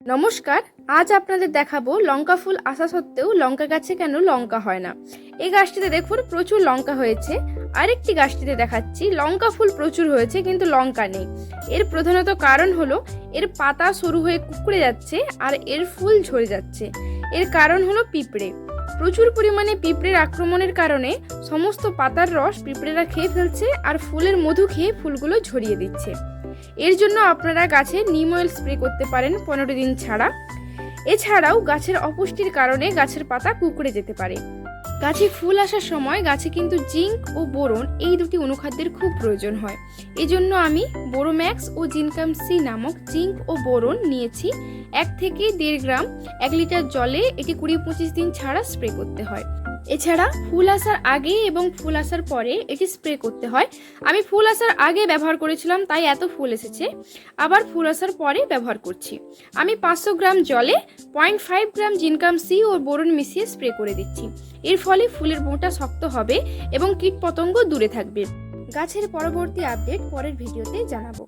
নমস্কার, আজ আপনাদের দেখাবো লঙ্কা ফুল আসা সত্ত্বেও লঙ্কা গাছে কেন লঙ্কা হয় না। এই গাছটিতে দেখুন প্রচুর লঙ্কা হয়েছে। আরেকটি গাছটিতে দেখাচ্ছি, লঙ্কা ফুল প্রচুর হয়েছে কিন্তু লঙ্কা নেই। এর প্রধানত কারণ হলো, এর পাতা সরু হয়ে কুকড়ে যাচ্ছে আর এর ফুল ঝরে যাচ্ছে। এর কারণ হলো পিঁপড়ে। প্রচুর পরিমাণে পিঁপড়ের আক্রমণের কারণে সমস্ত পাতার রস পিঁপড়েরা খেয়ে ফেলছে আর ফুলের মধু খেয়ে ফুলগুলো ঝরিয়ে দিচ্ছে। এর জন্য আপনারা গাছে নিম অয়েল স্প্রে করতে পারেন পনেরো দিন ছাড়া। এছাড়াও গাছের অপুষ্টির কারণে গাছের পাতা কুকড়ে যেতে পারে। গাছে ফুল আসার সময় গাছে কিন্তু জিঙ্ক ও বোরন এই দুটি অনুখাদ্যের খুব প্রয়োজন হয়। এই জন্য আমি বোরোম্যাক্স ও জিনকাম সি নামক জিঙ্ক ও বোরন নিয়েছি। এক থেকে দেড় গ্রাম এক লিটার জলে এটি কুড়ি পঁচিশ দিন ছাড়া স্প্রে করতে হয়। এছাড়া ফুল আসার আগে এবং ফুল আসার পরে এটি স্প্রে করতে হয়। আমি ফুল আসার আগে ব্যবহার করেছিলাম, তাই এত ফুল এসেছে। আবার ফুল আসার পরে ব্যবহার করছি। আমি পাঁচশো গ্রাম জলে পয়েন্ট ফাইভ গ্রাম জিনকাম সি ও বোরন মিশিয়ে স্প্রে করে দিচ্ছি। এর ফলে ফুলের বোঁটা শক্ত হবে এবং কীটপতঙ্গ দূরে থাকবে। গাছের পরবর্তী আপডেট পরের ভিডিওতে জানাব।